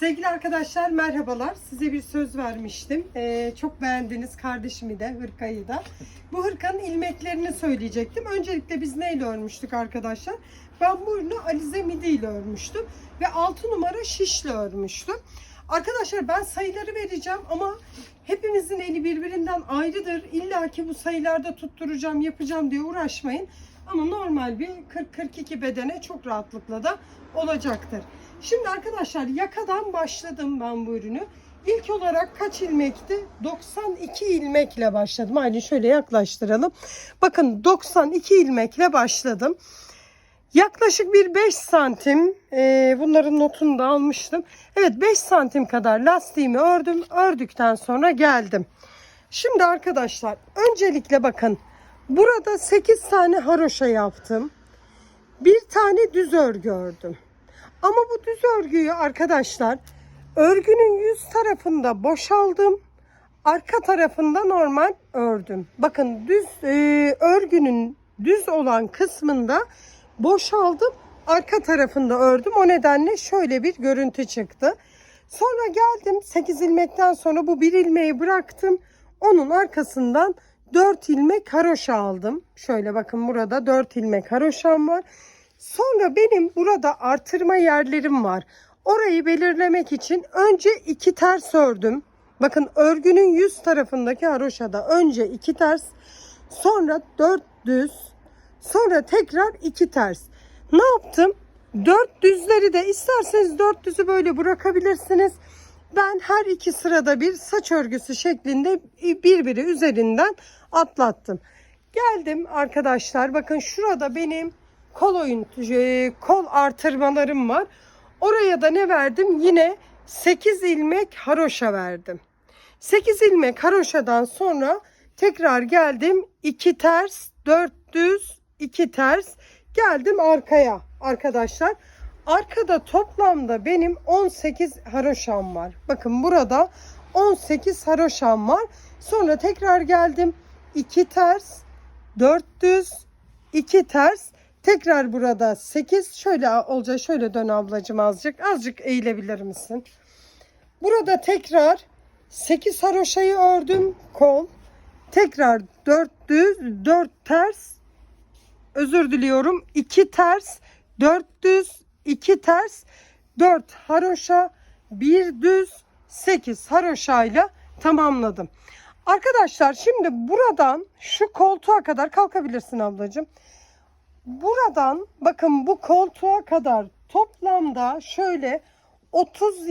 Sevgili arkadaşlar merhabalar. Size bir söz vermiştim. Ee, çok beğendiniz kardeşimi de, hırkayı da. Bu hırkanın ilmeklerini söyleyecektim. Öncelikle biz neyle örmüştük arkadaşlar? Ben bu ürünü Alize Midi ile örmüştüm. Ve 6 numara şişle örmüştüm. Arkadaşlar ben sayıları vereceğim ama hepimizin eli birbirinden ayrıdır. İlla ki bu sayılarda tutturacağım, yapacağım diye uğraşmayın. Ama normal bir 40-42 bedene çok rahatlıkla da olacaktır. Şimdi arkadaşlar yakadan başladım ben bu ürünü. İlk olarak kaç ilmekti? 92 ilmekle başladım. Aynı şöyle yaklaştıralım. Bakın 92 ilmekle başladım. Yaklaşık bir 5 santim e, bunların notunu da almıştım. Evet 5 santim kadar lastiğimi ördüm. Ördükten sonra geldim. Şimdi arkadaşlar öncelikle bakın. Burada 8 tane haroşa yaptım. Bir tane düz örgü ördüm. Ama bu düz örgüyü arkadaşlar örgünün yüz tarafında boşaldım. Arka tarafında normal ördüm. Bakın düz e, örgünün düz olan kısmında boşaldım. Arka tarafında ördüm. O nedenle şöyle bir görüntü çıktı. Sonra geldim 8 ilmekten sonra bu bir ilmeği bıraktım. Onun arkasından 4 ilmek haroşa aldım. Şöyle bakın burada 4 ilmek haroşam var. Sonra benim burada artırma yerlerim var. Orayı belirlemek için önce iki ters ördüm. Bakın örgünün yüz tarafındaki haroşada önce iki ters, sonra dört düz, sonra tekrar iki ters. Ne yaptım? Dört düzleri de isterseniz dört düzü böyle bırakabilirsiniz. Ben her iki sırada bir saç örgüsü şeklinde birbiri üzerinden atlattım. Geldim arkadaşlar bakın şurada benim kol oyun e, kol artırmalarım var. Oraya da ne verdim? Yine 8 ilmek haroşa verdim. 8 ilmek haroşadan sonra tekrar geldim. 2 ters, 4 düz, 2 ters. Geldim arkaya arkadaşlar. Arkada toplamda benim 18 haroşam var. Bakın burada 18 haroşam var. Sonra tekrar geldim. 2 ters, 4 düz, 2 ters. Tekrar burada 8 şöyle olacak şöyle dön ablacığım azıcık azıcık eğilebilir misin? Burada tekrar 8 haroşayı ördüm kol. Tekrar 4 düz 4 ters özür diliyorum 2 ters 4 düz 2 ters 4 haroşa 1 düz 8 haroşayla tamamladım. Arkadaşlar şimdi buradan şu koltuğa kadar kalkabilirsin ablacığım. Buradan bakın bu koltuğa kadar toplamda şöyle 30